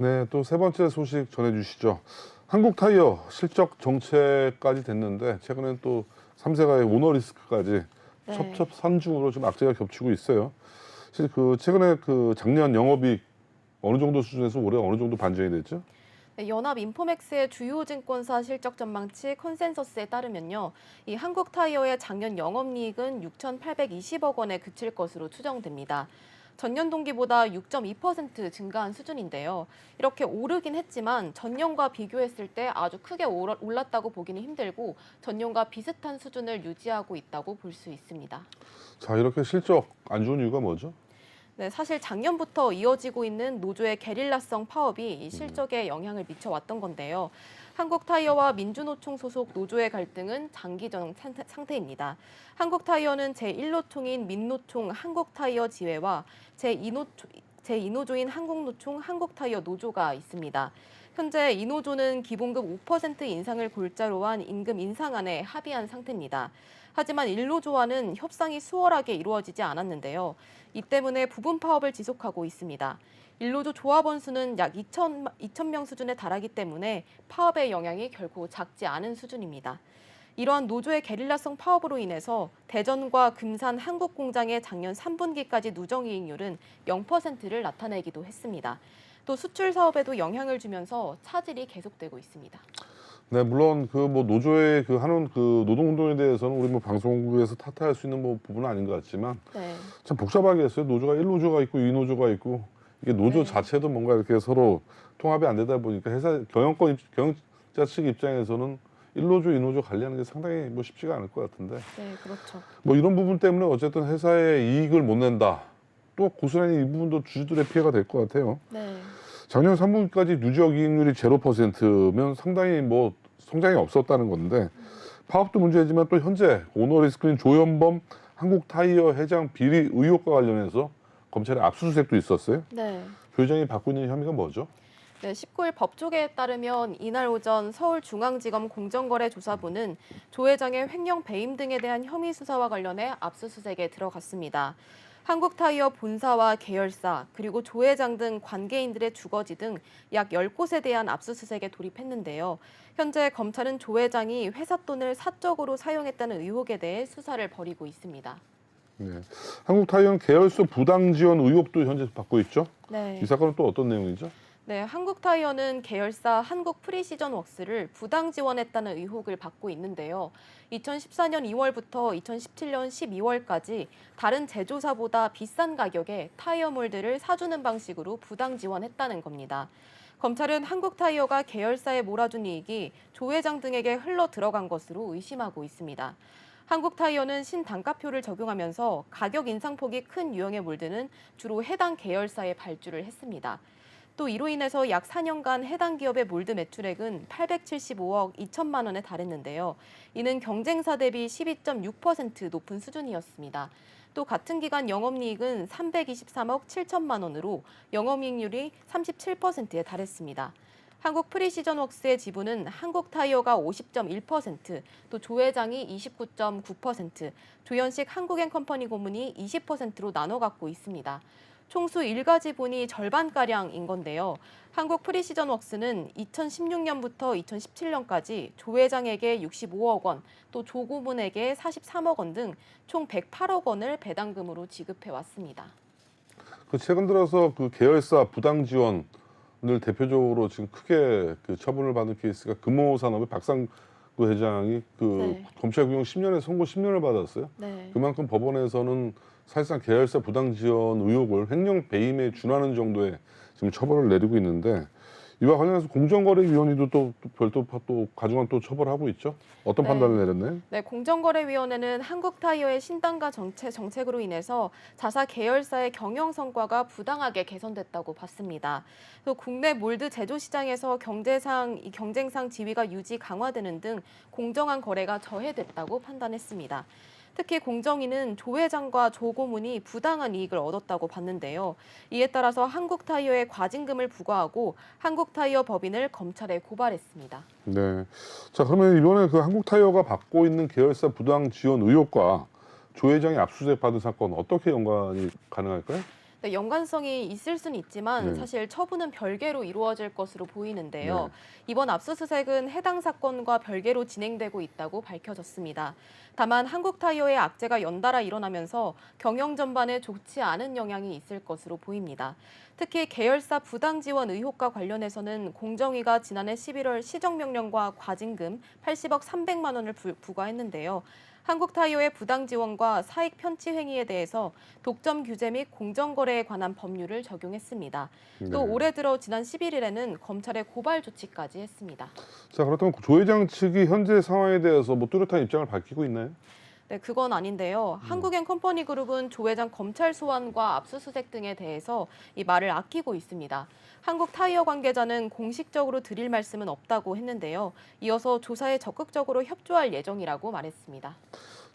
네, 또 세 번째 소식 전해주시죠. 한국 타이어 실적 정체까지 됐는데 최근엔 또 3세가의 오너 리스크까지 네. 첩첩산중으로 좀 악재가 겹치고 있어요. 사실 그 최근에 그 작년 영업이익 어느 정도 수준에서 올해 어느 정도 반전이 됐죠? 네, 연합 인포맥스의 주요 증권사 실적 전망치 컨센서스에 따르면요. 이 한국 타이어의 작년 영업이익은 6,820억 원에 그칠 것으로 추정됩니다. 전년 동기보다 6.2% 증가한 수준인데요. 이렇게 오르긴 했지만 전년과 비교했을 때 아주 크게 올랐다고 보기는 힘들고 전년과 비슷한 수준을 유지하고 있다고 볼 수 있습니다. 자, 이렇게 실적 안 좋은 이유가 뭐죠? 네, 사실 작년부터 이어지고 있는 노조의 게릴라성 파업이 이 실적에 영향을 미쳐왔던 건데요. 한국타이어와 민주노총 소속 노조의 갈등은 상태- 상태입니다. 한국타이어는 제1노총인 민노총 한국타이어 지회와 제2노, 제2노조인 한국노총 한국타이어 노조가 있습니다. 현재 이 노조는 기본급 5% 인상을 골자로 한 임금 인상안에 합의한 상태입니다. 하지만 일노조와는 협상이 수월하게 이루어지지 않았는데요. 이 때문에 부분 파업을 지속하고 있습니다. 일노조 조합원 수는 약 2천, 2천 명 수준에 달하기 때문에 파업의 영향이 결코 작지 않은 수준입니다. 이러한 노조의 게릴라성 파업으로 인해서 대전과 금산 한국 공장의 작년 3분기까지 누정이익률은 0%를 나타내기도 했습니다. 또 수출 사업에도 영향을 주면서 차질이 계속되고 있습니다. 네, 물론 그 뭐 노조의 그 하는 그 노동 운동에 대해서는 우리 뭐 방송국에서 탓할 수 있는 뭐 부분은 아닌 것 같지만 네. 참 복잡하게 했어요. 노조가 1노조가 있고 2노조가 있고 이게 노조 네. 자체도 뭔가 이렇게 서로 통합이 안 되다 보니까 회사 경영권 입- 경영자 측 입장에서는 1노조, 2노조 관리하는 게 상당히 뭐 쉽지가 않을 것 같은데 네, 그렇죠. 뭐 이런 부분 때문에 어쨌든 회사에 이익을 못 낸다. 또 고스란히 이 부분도 주주들의 피해가 될 것 같아요. 네. 작년 3분기까지 누적 이익률이 0%면 상당히 뭐 성장이 없었다는 건데 파업도 문제지만 또 현재 오너 리스크인 조현범 한국 타이어 회장 비리 의혹과 관련해서 검찰의 압수수색도 있었어요. 네. 조 회장이 받고 있는 혐의가 뭐죠? 네, 19일 법조계에 따르면 이날 오전 서울중앙지검 공정거래조사부는 조 회장의 횡령 배임 등에 대한 혐의 수사와 관련해 압수수색에 들어갔습니다. 한국타이어 본사와 계열사 그리고 조 회장 등 관계인들의 주거지 등 약 10곳에 대한 압수수색에 돌입했는데요. 현재 검찰은 조 회장이 회사 돈을 사적으로 사용했다는 의혹에 대해 수사를 벌이고 있습니다. 네. 한국 타이어는 계열사 부당 지원 의혹도 현재 받고 있죠. 네. 이 사건은 또 어떤 내용이죠? 네, 한국타이어는 계열사 한국 프리시전 웍스를 부당 지원했다는 의혹을 받고 있는데요. 2014년 2월부터 2017년 12월까지 다른 제조사보다 비싼 가격에 타이어 몰드를 사주는 방식으로 부당 지원했다는 겁니다. 검찰은 한국타이어가 계열사에 몰아준 이익이 조 회장 등에게 흘러 들어간 것으로 의심하고 있습니다. 한국타이어는 신단가표를 적용하면서 가격 인상폭이 큰 유형의 몰드는 주로 해당 계열사에 발주를 했습니다. 또 이로 인해서 약 4년간 해당 기업의 몰드 매출액은 875억 2천만 원에 달했는데요. 이는 경쟁사 대비 12.6% 높은 수준이었습니다. 또 같은 기간 영업이익은 323억 7천만 원으로 영업이익률이 37%에 달했습니다. 한국 프리시전웍스의 지분은 한국타이어가 50.1%, 또 조 회장이 29.9%, 조현식 한국앤컴퍼니 고문이 20%로 나눠 갖고 있습니다. 총수 일가 지분이 절반가량인 건데요. 한국 프리시전 웍스는 2016년부터 2017년까지 조 회장에게 65억 원, 또 조 고문에게 43억 원 등 총 108억 원을 배당금으로 지급해 왔습니다. 그 최근 들어서 그 계열사 부당 지원을 대표적으로 지금 크게 그 처분을 받은 케이스가 금호 산업의 박상 구 회장이 그 네. 검찰 구형 10년에 선고 10년을 받았어요. 네. 그만큼 법원에서는 사실상 계열사 부당 지원 의혹을 횡령 배임에 준하는 정도의 지금 처벌을 내리고 있는데 이와 관련해서 공정거래위원회도 또, 또 별도 파- 또 가중한 또 처벌하고 있죠. 어떤 네. 판단을 내렸나요? 네, 공정거래위원회는 한국타이어의 신단가 정책, 정책으로 인해서 자사 계열사의 경영 성과가 부당하게 개선됐다고 봤습니다. 또 국내 몰드 제조 시장에서 경제상 이 경쟁상 지위가 유지 강화되는 등 공정한 거래가 저해됐다고 판단했습니다. 특히 공정위는 조 회장과 조 고문이 부당한 이익을 얻었다고 봤는데요. 이에 따라서 한국타이어에 과징금을 부과하고 한국타이어 법인을 검찰에 고발했습니다. 네. 자 그러면 이번에 그 한국타이어가 받고 있는 계열사 부당 지원 의혹과 조 회장이 압수수색 받은 사건 어떻게 연관이 가능할까요? 네, 연관성이 있을 수는 있지만 네. 사실 처분은 별개로 이루어질 것으로 보이는데요. 네. 이번 압수수색은 해당 사건과 별개로 진행되고 있다고 밝혀졌습니다. 다만 한국타이어의 악재가 연달아 일어나면서 경영 전반에 좋지 않은 영향이 있을 것으로 보입니다. 특히 계열사 부당 지원 의혹과 관련해서는 공정위가 지난해 11월 시정명령과 과징금 80억 300만 원을 부, 부과했는데요. 한국타이어의 부당 지원과 사익 편취 행위에 대해서 독점 규제 및 공정 거래에 관한 법률을 적용했습니다. 또 네. 올해 들어 지난 11일에는 검찰에 고발 조치까지 했습니다. 자 그렇다면 조 회장 측이 현재 상황에 대해서 뭐 뚜렷한 입장을 밝히고 있나요? 네, 그건 아닌데요. 한국엔 컴퍼니 그룹은 조 회장 검찰 소환과 압수수색 등에 대해서 이 말을 아끼고 있습니다. 한국 타이어 관계자는 공식적으로 드릴 말씀은 없다고 했는데요. 이어서 조사에 적극적으로 협조할 예정이라고 말했습니다.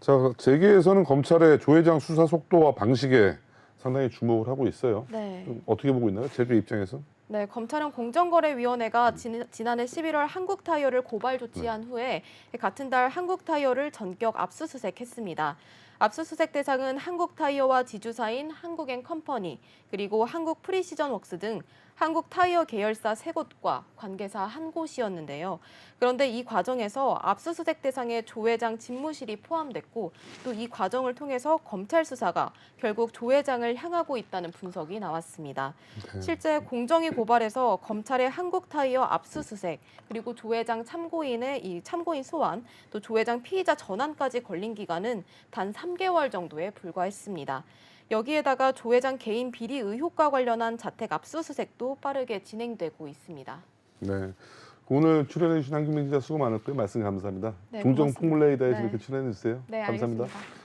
자 재계에서는 검찰의 조 회장 수사 속도와 방식에 상당히 주목을 하고 있어요. 네. 좀 어떻게 보고 있나요? 제주 입장에서? 네, 검찰은 공정거래위원회가 지, 지난해 11월 한국타이어를 고발 조치한 후에 같은 달 한국타이어를 전격 압수수색했습니다. 압수수색 대상은 한국타이어와 지주사인 한국앤컴퍼니 그리고 한국 프리시전웍스 등 한국 타이어 계열사 세 곳과 관계사 한 곳이었는데요. 그런데 이 과정에서 압수수색 대상에 조 회장 집무실이 포함됐고 또 이 과정을 통해서 검찰 수사가 결국 조 회장을 향하고 있다는 분석이 나왔습니다. 네. 실제 공정위 고발에서 검찰의 한국 타이어 압수수색 그리고 조 회장 참고인의 이 참고인 소환 또 조 회장 피의자 전환까지 걸린 기간은 단 3개월 정도에 불과했습니다. 여기에다가 조 회장 개인 비리 의혹과 관련한 자택 압수수색도 빠르게 진행되고 있습니다. 네. 오늘 출연해 주신 한김민 기자 수고 많았고요. 말씀 감사합니다. 네, 종종 고맙습니다. 풍물레이다에서 네. 이렇게 출연해 주세요. 네, 감사합니다. 알겠습니다.